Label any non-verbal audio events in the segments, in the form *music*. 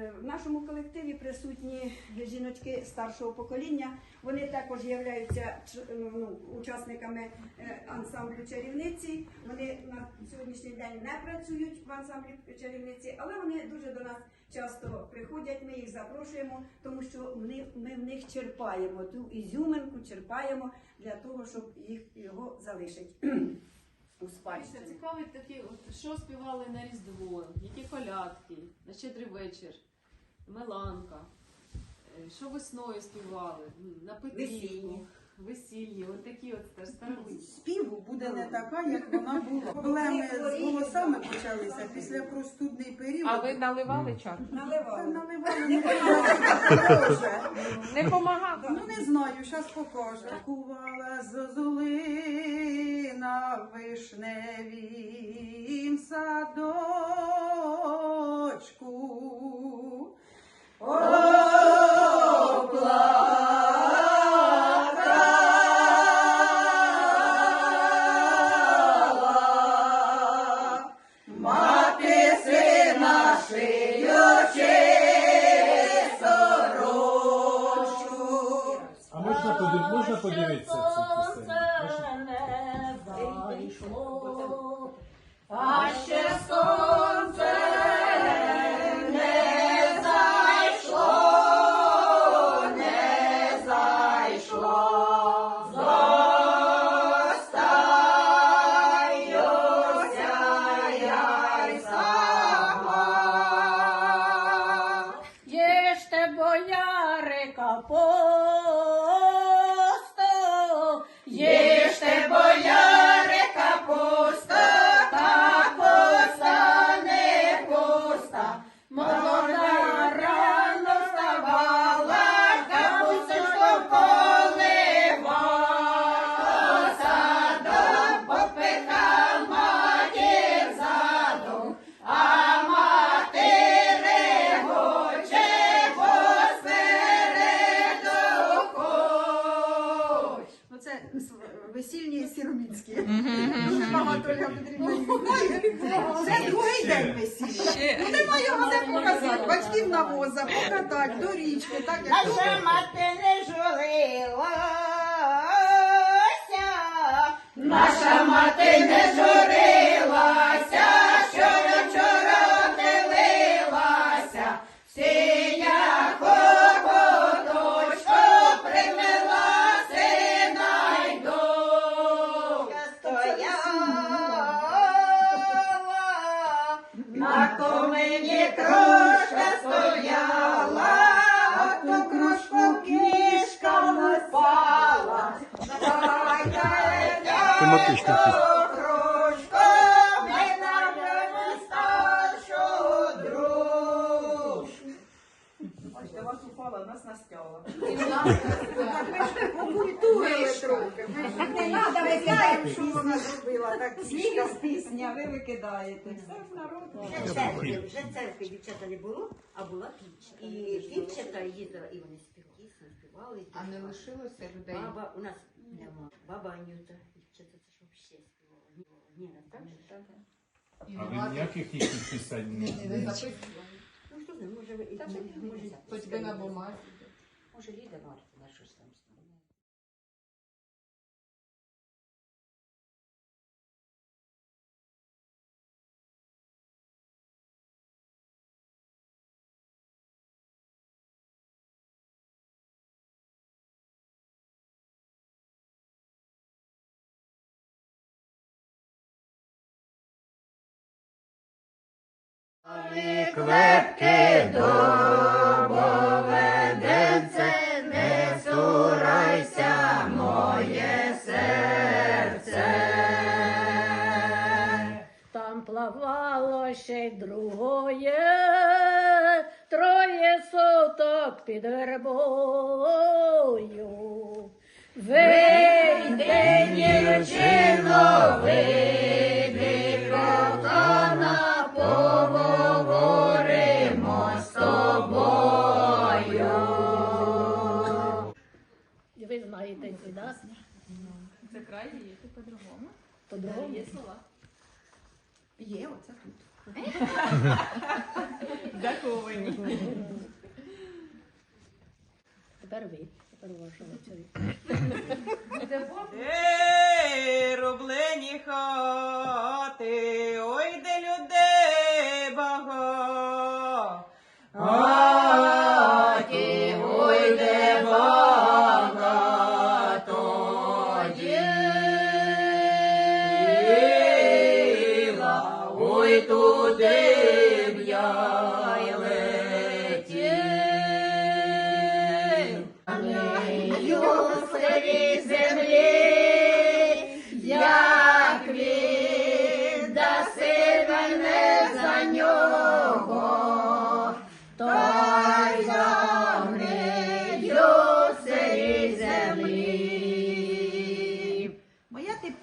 Е, В нашому колективі присутні жіночки старшого покоління. Вони також являються ч- ну, учасниками е, ансамблю чарівниці. Вони на сьогоднішній день не працюють в ансамблі чарівниці, але вони дуже до нас часто приходять. Ми їх запрошуємо, тому що ми, ми в них черпаємо ту ізюминку, черпаємо для того, щоб їх його залишити *clears throat* у спадщині. цікавить такі, от що співали на Різдво, які колядки, на щедрий вечір, Меланка, е, що весною співали, на Весільні. весільні, от такі от теж старовинні. співу буде не така, як вона була. Проблеми з голосами почалися після простудний період. А ви наливали чар? Та Наливали. наливали, не поможе. Не помагав? Ну не знаю, зараз покажу. Кувала зозулина в вишневім садочку. Можна, подив... можна подивитися цю? А ще сонце не зайшло, не зайшло. Зостаюся я й сама. Єште бояри капосту, Їжте, Це другий день весілля. Ну, ти маємо все показати. Батьків на воза, покатати, до річки, так як наша мати не журилася. Наша мати не журилася, вас упала, нас настяла. Покультурили трохи. Не треба викидати, що вона зробила. Так сміх пісня, ви викидаєте. Все ж народ. Вже церкви, вже церкви дівчата не було, а була піч. І дівчата їздила, і вони співали, співали. А не лишилося людей? Баба, у нас нема. Баба Анюта, дівчата, це ж взагалі співала. Ні, Ніна, так же? Так. А ви ніяких їхніх пісень не, не... Ну що знає, може, ви- може, Хоч би на бумазі. може, Ліда Мартина щось там Клепки добоведенце, не сурайся, моє серце. Там плавало ще й другое, троє суток під вербою. Вийди, Дівчино, вийди, кохана, поговоримо по-другому. По-другому? Є слова. Є, оце тут. *laughs* Заховані. Тепер ви. Тепер ваша уважно.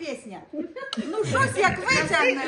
Пісня. Ну щось як витягне,